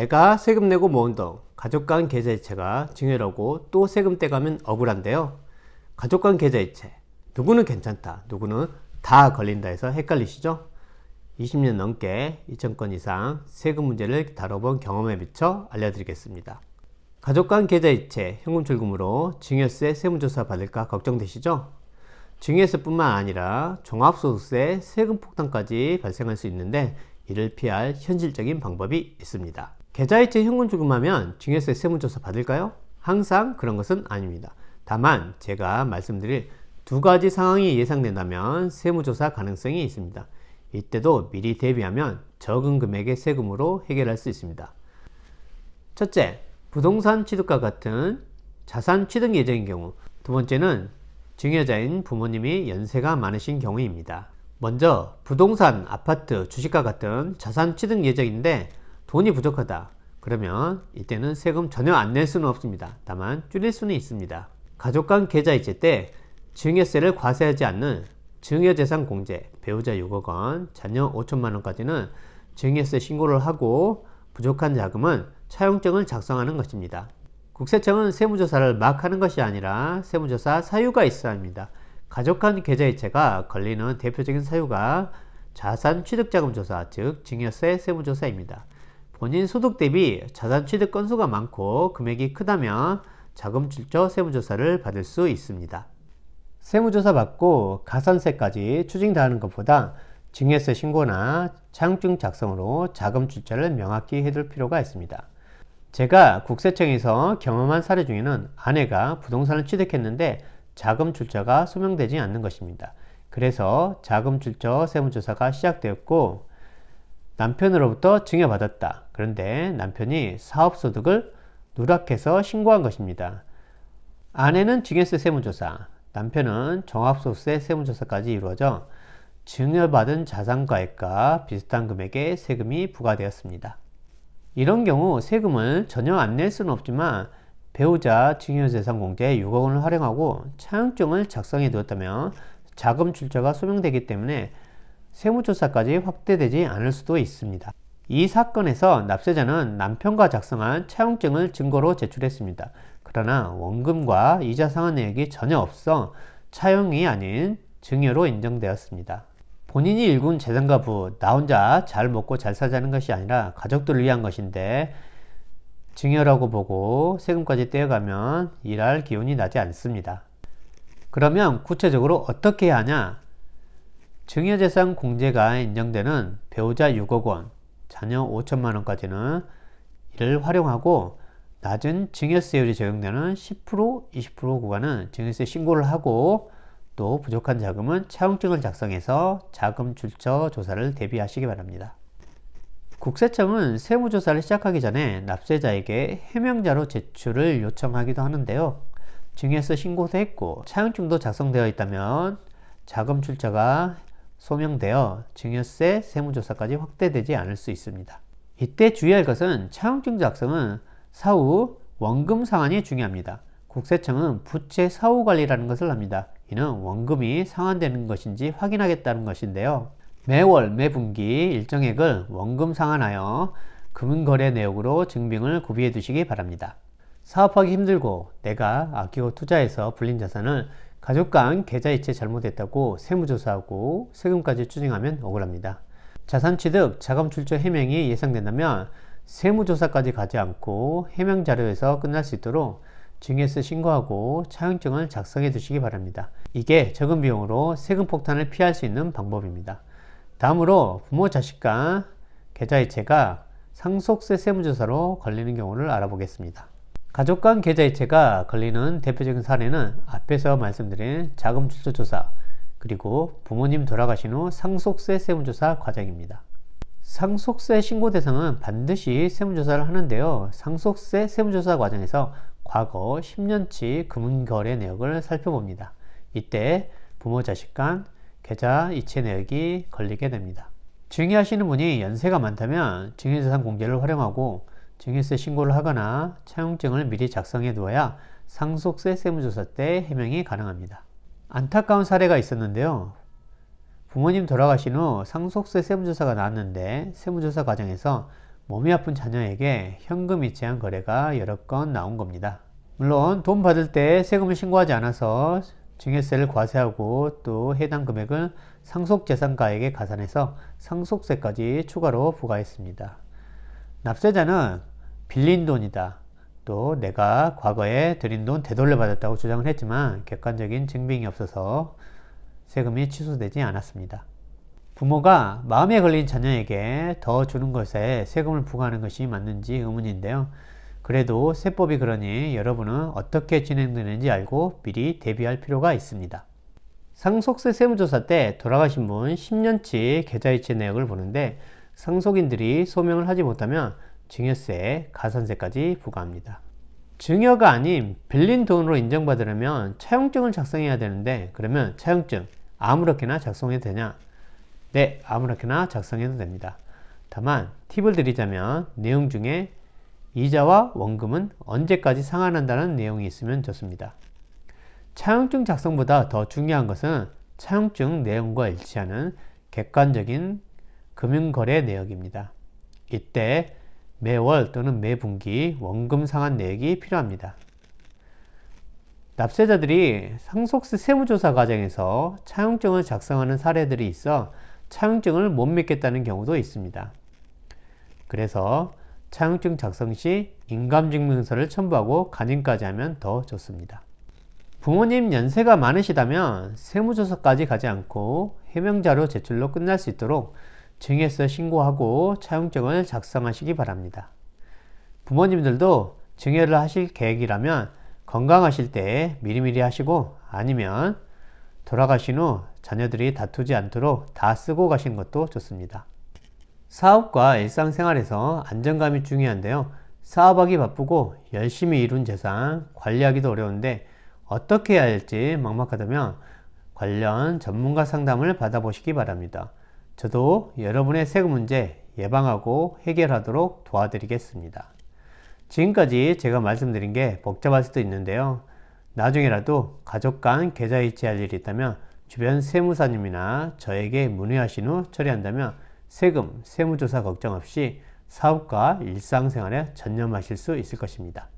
내가 세금 내고 모은 돈, 가족 간 계좌이체가 증여라고 또 세금 떼가면 억울한데요. 가족 간 계좌이체, 누구는 괜찮다, 누구는 다 걸린다 해서 헷갈리시죠? 20년 넘게 2,000건 이상 세금 문제를 다뤄본 경험에 비춰 알려드리겠습니다. 가족 간 계좌이체, 현금 출금으로 증여세 세무조사 받을까 걱정되시죠? 증여세뿐만 아니라 종합소득세 세금 폭탄까지 발생할 수 있는데 이를 피할 현실적인 방법이 있습니다. 계좌이체 현금 출금하면 증여세 세무조사 받을까요? 항상 그런 것은 아닙니다. 다만 제가 말씀드릴 두 가지 상황이 예상된다면 세무조사 가능성이 있습니다. 이때도 미리 대비하면 적은 금액의 세금으로 해결할 수 있습니다. 첫째, 부동산 취득과 같은 자산 취득 예정인 경우. 두 번째는 증여자인 부모님이 연세가 많으신 경우입니다. 먼저 부동산, 아파트, 주식과 같은 자산 취득 예정인데 돈이 부족하다. 그러면 이때는 세금 전혀 안 낼 수는 없습니다. 다만 줄일 수는 있습니다. 가족 간 계좌이체 때 증여세를 과세하지 않는 증여재산 공제, 배우자 6억 원, 자녀 5천만 원까지는 증여세 신고를 하고 부족한 자금은 차용증을 작성하는 것입니다. 국세청은 세무조사를 막 하는 것이 아니라 세무조사 사유가 있어야 합니다. 가족 간 계좌이체가 걸리는 대표적인 사유가 자산 취득자금 조사, 즉 증여세 세무조사입니다. 본인 소득 대비 자산 취득 건수가 많고 금액이 크다면 자금 출처 세무조사를 받을 수 있습니다. 세무조사 받고 가산세까지 추징 당하는 것보다 증여세 신고나 차용증 작성으로 자금 출처를 명확히 해둘 필요가 있습니다. 제가 국세청에서 경험한 사례 중에는 아내가 부동산을 취득했는데 자금 출처가 소명되지 않는 것입니다. 그래서 자금 출처 세무조사가 시작되었고 남편으로부터 증여받았다. 그런데 남편이 사업소득을 누락해서 신고한 것입니다. 아내는 증여세 세무조사, 남편은 종합소득세 세무조사까지 이루어져 증여받은 자산가액과 비슷한 금액의 세금이 부과되었습니다. 이런 경우 세금을 전혀 안 낼 수는 없지만 배우자 증여재산 공제에 6억 원을 활용하고 차용증을 작성해 두었다면 자금 출처가 소명되기 때문에 세무조사까지 확대되지 않을 수도 있습니다. 이 사건에서 납세자는 남편과 작성한 차용증을 증거로 제출했습니다. 그러나 원금과 이자 상환 내역이 전혀 없어 차용이 아닌 증여로 인정되었습니다. 본인이 일군 재산 가부, 나 혼자 잘 먹고 잘 살자는 것이 아니라 가족들을 위한 것인데 증여라고 보고 세금까지 떼어가면 일할 기운이 나지 않습니다. 그러면 구체적으로 어떻게 하냐? 증여재산 공제가 인정되는 배우자 6억 원, 자녀 5천만 원까지는 이를 활용하고 낮은 증여세율이 적용되는 10% 20% 구간은 증여세 신고를 하고 또 부족한 자금은 차용증을 작성해서 자금 출처 조사를 대비하시기 바랍니다. 국세청은 세무조사를 시작하기 전에 납세자에게 해명자로 제출을 요청하기도 하는데요. 증여세 신고도 했고 차용증도 작성되어 있다면 자금 출처가 소명되어 증여세 세무조사까지 확대되지 않을 수 있습니다. 이때 주의할 것은 차용증 작성은 사후 원금 상환이 중요합니다. 국세청은 부채 사후 관리라는 것을 합니다. 이는 원금이 상환되는 것인지 확인하겠다는 것인데요. 매월, 매분기 일정액을 원금 상환하여 금융거래 내역으로 증빙을 구비해 두시기 바랍니다. 사업하기 힘들고 내가 아끼고 투자해서 불린 자산을 가족 간 계좌이체 잘못했다고 세무조사하고 세금까지 추징하면 억울합니다. 자산 취득, 자금 출처 해명이 예상된다면 세무조사까지 가지 않고 해명 자료에서 끝날 수 있도록 증여세 신고하고 차용증을 작성해 두시기 바랍니다. 이게 적은 비용으로 세금 폭탄을 피할 수 있는 방법입니다. 다음으로 부모 자식 간 계좌이체가 상속세 세무조사로 걸리는 경우를 알아보겠습니다. 가족 간 계좌이체가 걸리는 대표적인 사례는 앞에서 말씀드린 자금 출처 조사 그리고 부모님 돌아가신 후 상속세 세무조사 과정입니다. 상속세 신고 대상은 반드시 세무조사를 하는데요. 상속세 세무조사 과정에서 과거 10년치 금융거래 내역을 살펴봅니다. 이때 부모 자식 간 계좌 이체 내역이 걸리게 됩니다. 증여하시는 분이 연세가 많다면 증여재산 공제를 활용하고 증여세 신고를 하거나 차용증을 미리 작성해 두어야 상속세 세무조사 때 해명이 가능합니다. 안타까운 사례가 있었는데요. 부모님 돌아가신 후 상속세 세무조사가 나왔는데 세무조사 과정에서 몸이 아픈 자녀에게 현금 이체한 거래가 여러 건 나온 겁니다. 물론 돈 받을 때 세금을 신고하지 않아서 증여세를 과세하고 또 해당 금액을 상속재산가액에 가산해서 상속세까지 추가로 부과했습니다. 납세자는 빌린 돈이다. 또 내가 과거에 들인 돈 되돌려 받았다고 주장을 했지만 객관적인 증빙이 없어서 세금이 취소되지 않았습니다. 부모가 마음에 걸린 자녀에게 더 주는 것에 세금을 부과하는 것이 맞는지 의문인데요. 그래도 세법이 그러니 여러분은 어떻게 진행되는지 알고 미리 대비할 필요가 있습니다. 상속세 세무조사 때 돌아가신 분 10년치 계좌이체 내역을 보는데 상속인들이 소명을 하지 못하면 증여세, 가산세까지 부과합니다. 증여가 아닌 빌린 돈으로 인정받으려면 차용증을 작성해야 되는데 그러면 차용증 아무렇게나 작성해도 되냐? 네, 아무렇게나 작성해도 됩니다. 다만 팁을 드리자면 내용 중에 이자와 원금은 언제까지 상환한다는 내용이 있으면 좋습니다. 차용증 작성보다 더 중요한 것은 차용증 내용과 일치하는 객관적인 금융거래 내역입니다. 이때 매월 또는 매분기 원금 상환 내역이 필요합니다. 납세자들이 상속세 세무조사 과정에서 차용증을 작성하는 사례들이 있어 차용증을 못 믿겠다는 경우도 있습니다. 그래서 차용증 작성 시 인감증명서를 첨부하고 간인까지 하면 더 좋습니다. 부모님 연세가 많으시다면 세무조사까지 가지 않고 해명자료 제출로 끝날 수 있도록 증여세 신고하고 차용증을 작성하시기 바랍니다. 부모님들도 증여를 하실 계획이라면 건강하실 때 미리미리 하시고 아니면 돌아가신 후 자녀들이 다투지 않도록 다 쓰고 가신 것도 좋습니다. 사업과 일상생활에서 안정감이 중요한데요. 사업하기 바쁘고 열심히 이룬 재산 관리하기도 어려운데 어떻게 해야 할지 막막하다면 관련 전문가 상담을 받아보시기 바랍니다. 저도 여러분의 세금 문제 예방하고 해결하도록 도와드리겠습니다. 지금까지 제가 말씀드린 게 복잡할 수도 있는데요. 나중에라도 가족 간 계좌 이체할 일이 있다면 주변 세무사님이나 저에게 문의하신 후 처리한다면 세금, 세무조사 걱정 없이 사업과 일상생활에 전념하실 수 있을 것입니다.